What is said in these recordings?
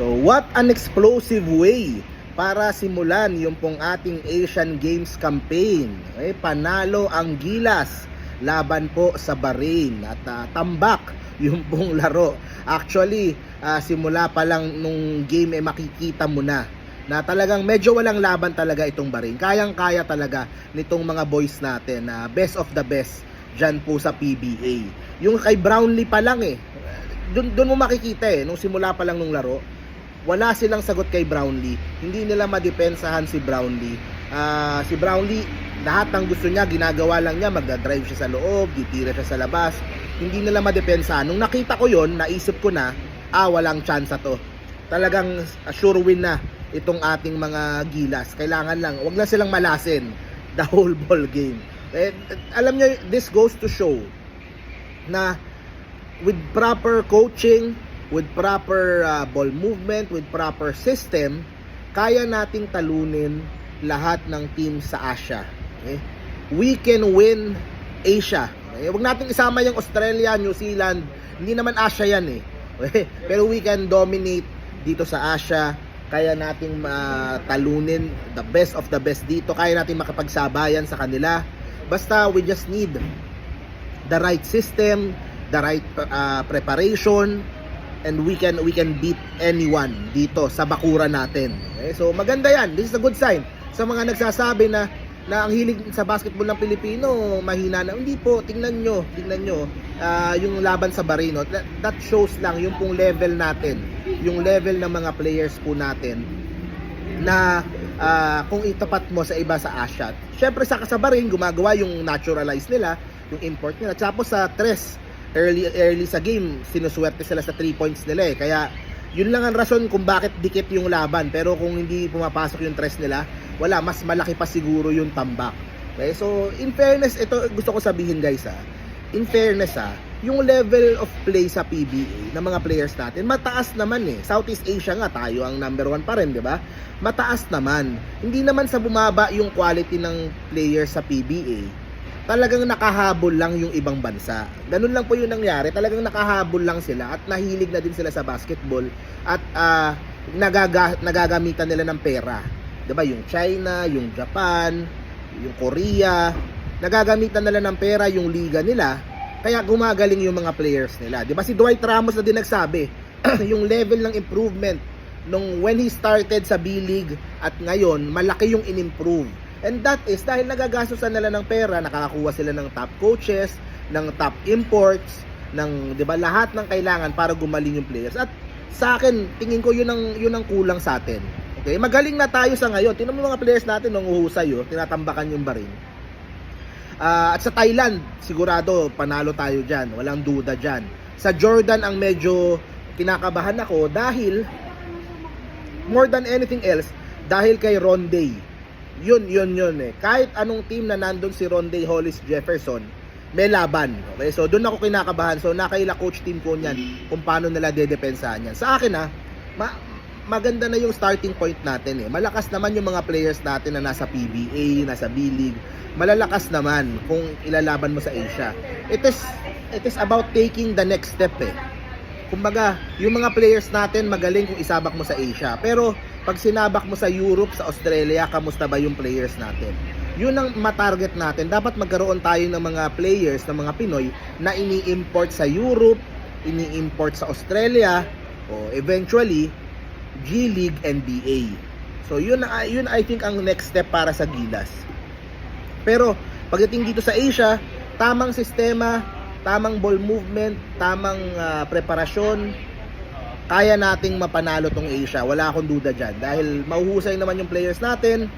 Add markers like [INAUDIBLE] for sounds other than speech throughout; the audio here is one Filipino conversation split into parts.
So what an explosive way para simulan yung pong ating Asian Games campaign. Okay, panalo ang Gilas laban po sa Bahrain at ah, tambak yung pong laro. Actually, ah, simula pa lang nung game eh makikita mo na na talagang medyo walang laban talaga itong Bahrain. Kayang-kaya talaga nitong mga boys natin na best of the best dyan po sa PBA. Yung kay Brownlee pa lang eh. Doon mo makikita eh nung simula pa lang nung laro. Wala silang sagot kay Brownlee. Hindi nila madepensahan si Brownlee. Ah, si Brownlee lahat ng gusto niya ginagawa lang niya magda-drive siya sa loob, titira siya sa labas. Hindi nila madepensahan. Nung nakita ko 'yon, naisip ko na, ah walang chance to. Talagang sure win na itong ating mga gilas. Kailangan lang, wag na silang malasin [LAUGHS] the whole ball game. Eh, alam niyo, this goes to show na with proper coaching, with proper uh, ball movement, with proper system, kaya nating talunin lahat ng team sa Asia. Okay? We can win Asia. Okay? Huwag nating isama yung Australia, New Zealand. Hindi naman Asia yan eh. Okay? [LAUGHS] Pero we can dominate dito sa Asia. Kaya nating matalunin the best of the best dito. Kaya nating makapagsabayan sa kanila. Basta we just need the right system, the right uh, preparation, and we can we can beat anyone dito sa bakura natin. Okay? So maganda 'yan. This is a good sign sa mga nagsasabi na na ang hilig sa basketball ng Pilipino mahina na. Hindi po, tingnan nyo, tingnan nyo ah, yung laban sa Barino. That, that shows lang yung pong level natin, yung level ng mga players po natin na ah, kung itapat mo sa iba sa Asia. Syempre sa kasabarin, gumagawa yung naturalize nila, yung import nila. Tapos sa tres, early early sa game, sinuswerte sila sa 3 points nila eh. Kaya yun lang ang rason kung bakit dikit yung laban. Pero kung hindi pumapasok yung tres nila, wala, mas malaki pa siguro yung tambak. Okay? So, in fairness, ito gusto ko sabihin guys ha. In fairness ha, yung level of play sa PBA ng mga players natin, mataas naman eh. Southeast Asia nga, tayo ang number one pa rin, di ba? Mataas naman. Hindi naman sa bumaba yung quality ng players sa PBA. Talagang nakahabol lang yung ibang bansa. Ganun lang po yung nangyari. Talagang nakahabol lang sila at nahilig na din sila sa basketball at ah, nagaga, nagagamitan nila ng pera. 'Di ba? Yung China, yung Japan, yung Korea, nagagamitan nila ng pera yung liga nila. Kaya gumagaling yung mga players nila. 'Di ba si Dwight Ramos na din nagsabi, [CLEARS THROAT] yung level ng improvement nung when he started sa B-League at ngayon, malaki yung in-improve. And that is dahil nagagastusan nila ng pera, nakakakuha sila ng top coaches, ng top imports, ng 'di ba lahat ng kailangan para gumaling yung players. At sa akin, tingin ko 'yun ang 'yun ang kulang sa atin. Okay, magaling na tayo sa ngayon. Tingnan mo mga players natin nung uhusay, oh, tinatambakan yung barin. Ah, at sa Thailand, sigurado panalo tayo diyan, walang duda diyan. Sa Jordan ang medyo kinakabahan ako dahil more than anything else dahil kay Ronday. Yun, yun, yun eh. Kahit anong team na nandun si Ronday Hollis Jefferson, may laban. Okay, so doon ako kinakabahan. So nakaila coach team ko niyan kung paano nila dedepensahan yan. Sa akin ha, ma- maganda na yung starting point natin eh. Malakas naman yung mga players natin na nasa PBA, nasa B-League. Malalakas naman kung ilalaban mo sa Asia. It is it is about taking the next step eh. Kumbaga, yung mga players natin magaling kung isabak mo sa Asia. Pero pag sinabak mo sa Europe, sa Australia, kamusta ba yung players natin? Yun ang matarget natin. Dapat magkaroon tayo ng mga players, ng mga Pinoy na ini-import sa Europe, ini-import sa Australia, o eventually G League NBA. So yun na- yun I think ang next step para sa Gilas. Pero pagdating dito sa Asia, tamang sistema, tamang ball movement, tamang ah, preparasyon, kaya nating mapanalo tong Asia. Wala akong duda dyan. Dahil mahuhusay naman yung players natin,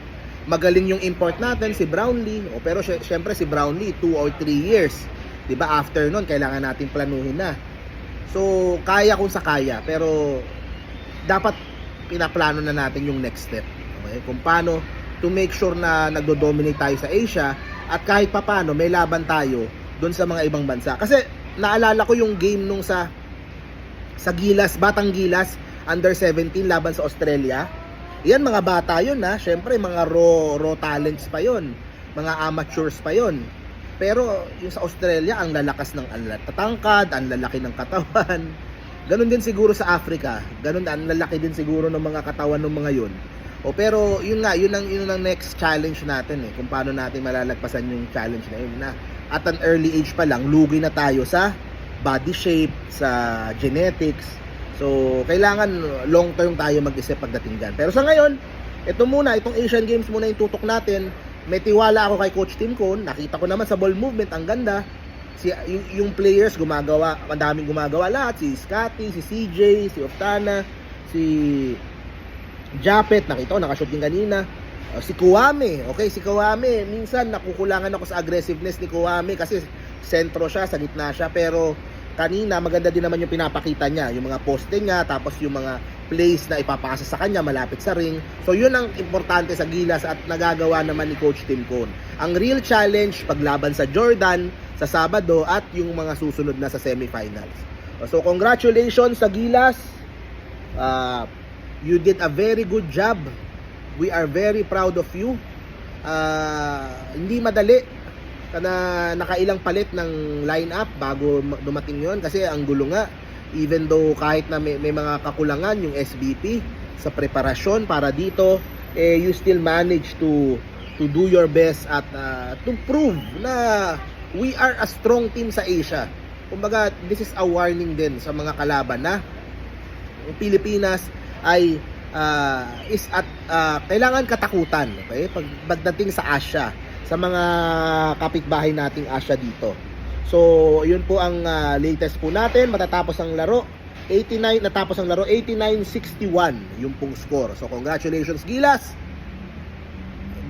magaling yung import natin, si Brownlee. O, pero sy- syempre si Brownlee, 2 or 3 years. ba After nun, kailangan nating planuhin na. So, kaya kung sa kaya. Pero, dapat pinaplano na natin yung next step. Okay? Kung paano to make sure na nagdo-dominate tayo sa Asia at kahit papano may laban tayo doon sa mga ibang bansa. Kasi naalala ko yung game nung sa sa Gilas, Batang Gilas, under 17 laban sa Australia. Yan mga bata yun ha. Syempre mga raw, raw talents pa yon Mga amateurs pa yon Pero yung sa Australia, ang lalakas ng ang tatangkad, ang lalaki ng katawan. Ganun din siguro sa Africa. Ganun ang lalaki din siguro ng mga katawan ng mga yun. O pero yun nga, yun ang yun ang next challenge natin eh, kung paano natin malalagpasan yung challenge na yun na at an early age pa lang lugi na tayo sa body shape, sa genetics. So, kailangan long term tayo mag-isip pagdating dyan. Pero sa ngayon, ito muna, itong Asian Games muna yung tutok natin. May tiwala ako kay Coach Tim Cone. Nakita ko naman sa ball movement, ang ganda. Si, yung, yung players gumagawa, ang daming gumagawa lahat. Si Scotty, si CJ, si Oftana, si Japet, nakita ko, nakashoot din kanina. Uh, si Kuwame, okay, si Kuwame, minsan nakukulangan ako sa aggressiveness ni Kuwame kasi sentro siya, sa gitna siya, pero kanina maganda din naman yung pinapakita niya, yung mga poste niya, tapos yung mga plays na ipapasa sa kanya malapit sa ring. So yun ang importante sa Gilas at nagagawa naman ni Coach Tim Cone. Ang real challenge paglaban sa Jordan sa Sabado at yung mga susunod na sa semifinals. So congratulations sa Gilas. Uh, you did a very good job. We are very proud of you. Ah, hindi madali na nakailang palit ng lineup bago ma- dumating yon kasi ang gulo nga even though kahit na may, may mga kakulangan yung SBP sa preparasyon para dito eh you still manage to to do your best at ah, to prove na we are a strong team sa Asia. Kumbaga, this is a warning din sa mga kalaban na Pilipinas ay ah, is at ah, kailangan katakutan okay? Pag pagdating sa Asia sa mga kapitbahay nating Asia dito. So yun po ang ah, latest po natin. Matatapos ang laro 89 natapos ang laro 89-61 yung pong score. So congratulations Gilas!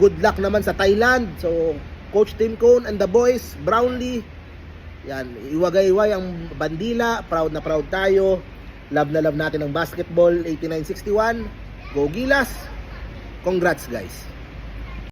Good luck naman sa Thailand. So Coach Tim Cone and the boys Brownlee. Yan iwagay-iway ang bandila. Proud na proud tayo Love na love natin ang basketball 8961. Go Gilas. Congrats guys.